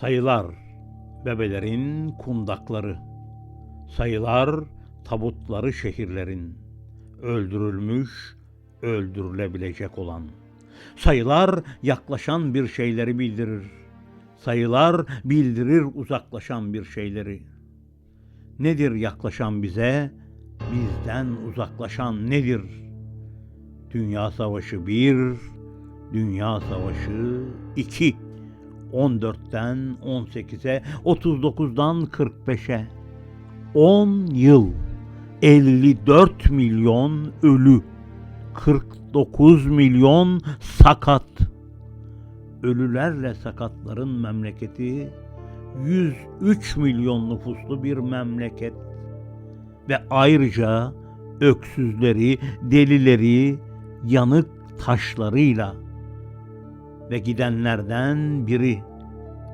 Sayılar bebelerin kundakları. Sayılar tabutları şehirlerin. Öldürülmüş, öldürülebilecek olan. Sayılar yaklaşan bir şeyleri bildirir. Sayılar bildirir uzaklaşan bir şeyleri. Nedir yaklaşan bize? Bizden uzaklaşan nedir? Dünya Savaşı 1, Dünya Savaşı 2. 14'ten 18'e, 39'dan 45'e. 10 yıl, 54 milyon ölü, 49 milyon sakat. Ölülerle sakatların memleketi 103 milyon nüfuslu bir memleket ve ayrıca öksüzleri, delileri, yanık taşlarıyla ve gidenlerden biri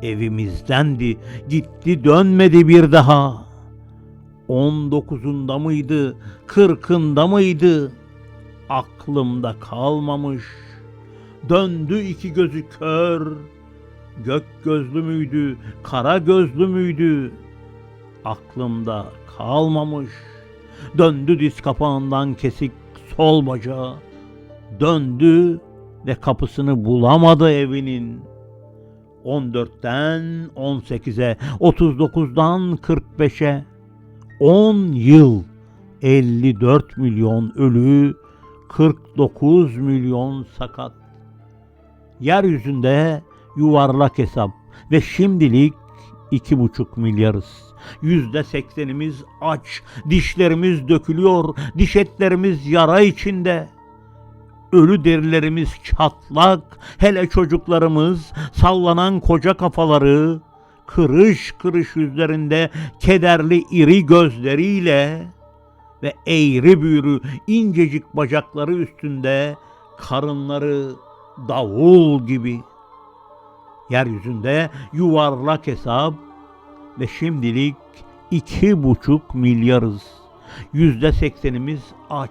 evimizdendi. Gitti dönmedi bir daha. 19'unda mıydı, 40'ında mıydı? Aklımda kalmamış. Döndü iki gözü kör. Gök gözlü müydü, kara gözlü müydü? Aklımda kalmamış. Döndü diz kapağından kesik sol bacağı. Döndü ve kapısını bulamadı evinin. 14'ten 18'e, 39'dan 45'e 10 yıl 54 milyon ölü, 49 milyon sakat. Yeryüzünde yuvarlak hesap ve şimdilik iki buçuk milyarız. Yüzde seksenimiz aç, dişlerimiz dökülüyor, diş etlerimiz yara içinde. Ölü derilerimiz çatlak, hele çocuklarımız sallanan koca kafaları, kırış kırış yüzlerinde kederli iri gözleriyle ve eğri büğrü incecik bacakları üstünde karınları davul gibi. Yeryüzünde yuvarlak hesap ve şimdilik iki buçuk milyarız. Yüzde seksenimiz aç.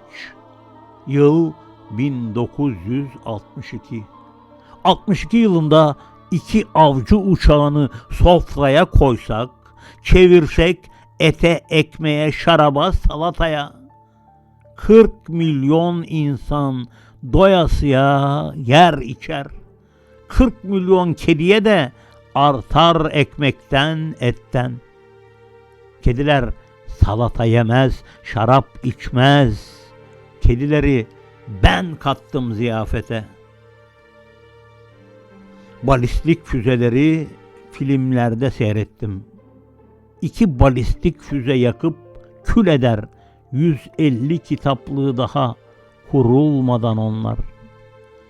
Yıl 1962. 62 yılında iki avcı uçağını sofraya koysak, çevirsek ete, ekmeğe, şaraba, salataya 40 milyon insan doyasıya yer içer. 40 milyon kediye de artar ekmekten, etten. Kediler salata yemez, şarap içmez. Kedileri ben kattım ziyafete. Balistik füzeleri filmlerde seyrettim. İki balistik füze yakıp kül eder 150 kitaplığı daha kurulmadan onlar.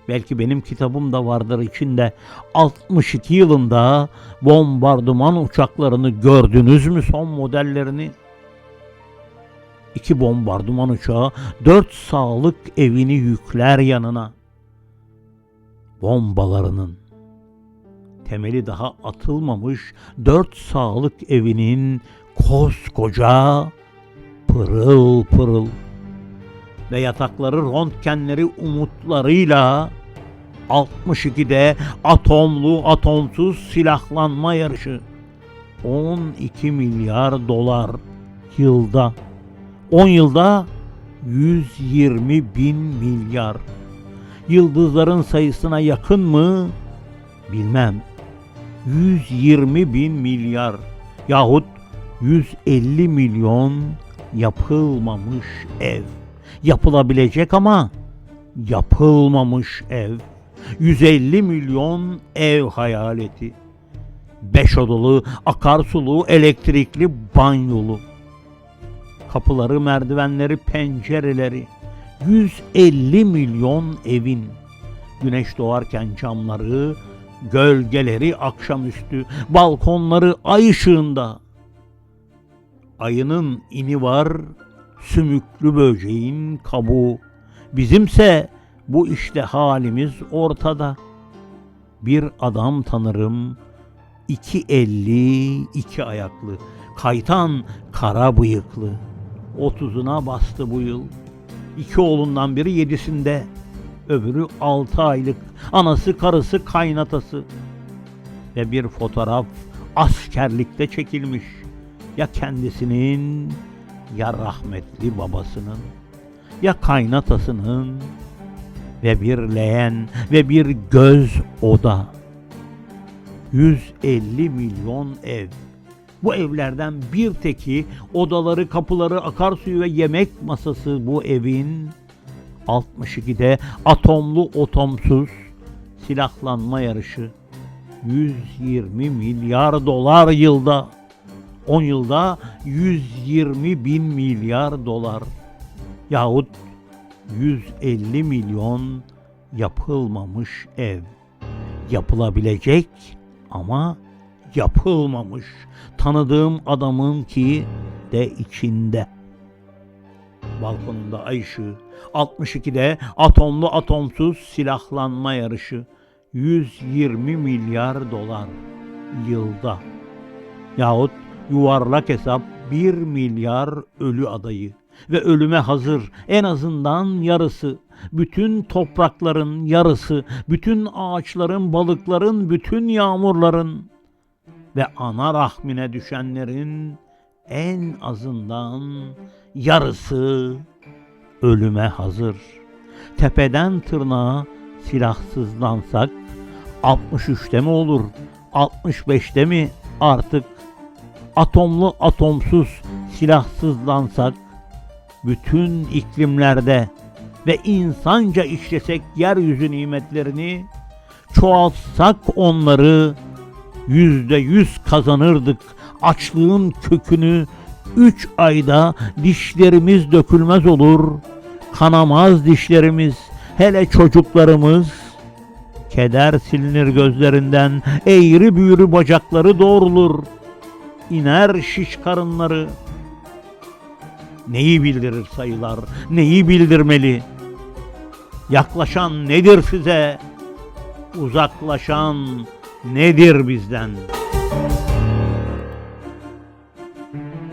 Belki benim kitabım da vardır içinde. 62 yılında bombardıman uçaklarını gördünüz mü son modellerini? İki bombardıman uçağı dört sağlık evini yükler yanına. Bombalarının temeli daha atılmamış dört sağlık evinin koskoca pırıl pırıl ve yatakları röntgenleri umutlarıyla 62'de atomlu atomsuz silahlanma yarışı 12 milyar dolar yılda 10 yılda 120 bin milyar yıldızların sayısına yakın mı bilmem 120 bin milyar yahut 150 milyon yapılmamış ev. Yapılabilecek ama yapılmamış ev. 150 milyon ev hayaleti. Beş odalı, akarsulu, elektrikli, banyolu. Kapıları, merdivenleri, pencereleri. 150 milyon evin. Güneş doğarken camları, gölgeleri akşamüstü, balkonları ay ışığında. Ayının ini var, sümüklü böceğin kabuğu. Bizimse bu işte halimiz ortada. Bir adam tanırım, iki elli, iki ayaklı, kaytan kara bıyıklı. Otuzuna bastı bu yıl. İki oğlundan biri yedisinde, öbürü altı aylık. Anası, karısı, kaynatası. Ve bir fotoğraf askerlikte çekilmiş. Ya kendisinin ya rahmetli babasının ya kaynatasının ve bir leğen ve bir göz oda. 150 milyon ev. Bu evlerden bir teki odaları, kapıları, akarsuyu ve yemek masası bu evin 62'de atomlu otomsuz silahlanma yarışı. 120 milyar dolar yılda. 10 yılda 120 bin milyar dolar. Yahut 150 milyon yapılmamış ev. Yapılabilecek ama yapılmamış. Tanıdığım adamın ki de içinde. Balkonunda ay ışığı 62'de atomlu atomsuz silahlanma yarışı. 120 milyar dolar yılda. Yahut yuvarlak hesap 1 milyar ölü adayı. Ve ölüme hazır en azından yarısı. Bütün toprakların yarısı bütün ağaçların balıkların bütün yağmurların ve ana rahmine düşenlerin en azından yarısı ölüme hazır. Tepeden tırnağa silahsızlansak 63'te mi olur? 65'te mi artık atomlu atomsuz silahsızlansak bütün iklimlerde ve insanca işlesek yeryüzü nimetlerini çoğaltsak onları yüzde yüz kazanırdık. Açlığın kökünü üç ayda dişlerimiz dökülmez olur. Kanamaz dişlerimiz, hele çocuklarımız. Keder silinir gözlerinden, eğri büğrü bacakları doğrulur. İner şiş karınları. Neyi bildirir sayılar, neyi bildirmeli? Yaklaşan nedir size? Uzaklaşan nedir bizden?''